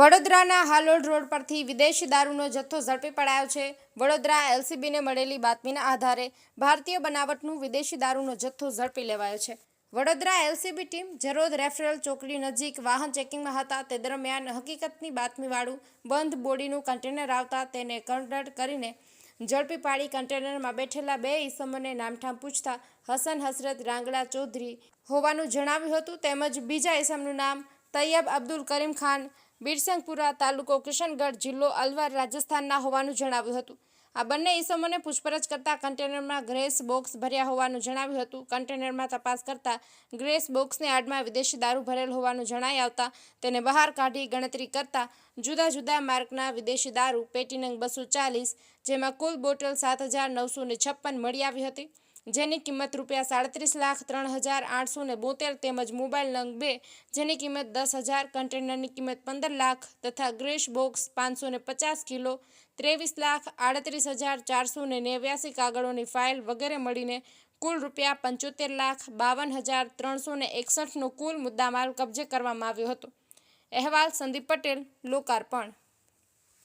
વડોદરાના હાલોડ રોડ પરથી વિદેશી દારૂનો જથ્થો ઝડપી પડાયો છે. વડોદરા એલસીબીને મળેલી બાતમીના આધારે ભારતીય બનાવટનું વિદેશી દારૂનો જથ્થો ઝડપી લેવાયો છે. Vadodara LCB team Jarod referral ચોકડી નજીક વાહન ચેકિંગમાં હતા. તે દરમિયાન હકીકતની બાતમીવાળું બંધ બોડીનું કન્ટેનર આવતા તેને કન્ડક્ટ કરીને ઝડપી પાડી કન્ટેનરમાં બેઠેલા બે ઈસમોને નામઠામ પૂછતા હસન હસરત રાંગડા ચૌધરી હોવાનું જણાવ્યું હતું. તેમજ બીજા ઈસમનું નામ તૈયબ અબ્દુલ કરીમ ખાન બિરસંગપુરા તાલુકો કિશનગઢ જિલ્લો અલવર રાજસ્થાનના હોવાનું જણાવ્યું હતું. આ બંને ઈસમોને પૂછપરછ કરતા કન્ટેનરમાં ગ્રેસ બોક્સ ભર્યા હોવાનું જણાવ્યું હતું. કન્ટેનરમાં તપાસ કરતા ગ્રેસ બોક્સની આડમાં વિદેશી દારૂ ભરેલ હોવાનું જણાઈ આવતા તેને બહાર કાઢી ગણતરી કરતા જુદા જુદા માર્કના વિદેશી દારૂ પેટી નંગ બસો ચાલીસ, જેમાં કુલ બોટલ સાત હજાર નવસો છપ્પન મળી આવી હતી. જેની કિંમત રૂપિયા સાડત્રીસ લાખ ત્રણ હજાર આઠસો ને બોતેર તેમજ મોબાઈલ નંગ બે, જેની કિંમત દસ હજાર, કન્ટેનરની કિંમત પંદર લાખ તથા ગ્રેશ બોક્સ પાંચસો ને પચાસ કિલો, ત્રેવીસ લાખ આડત્રીસ હજાર ચારસો ને નેવ્યાસી કાગળોની ફાઇલ વગેરે મળીને કુલ રૂપિયા પંચોતેર લાખ બાવન હજાર ત્રણસો ને એકસઠનો કુલ મુદ્દામાલ કબજે કરવામાં આવ્યો હતો. અહેવાલ સંદીપ પટેલ, લોકાર્પણ.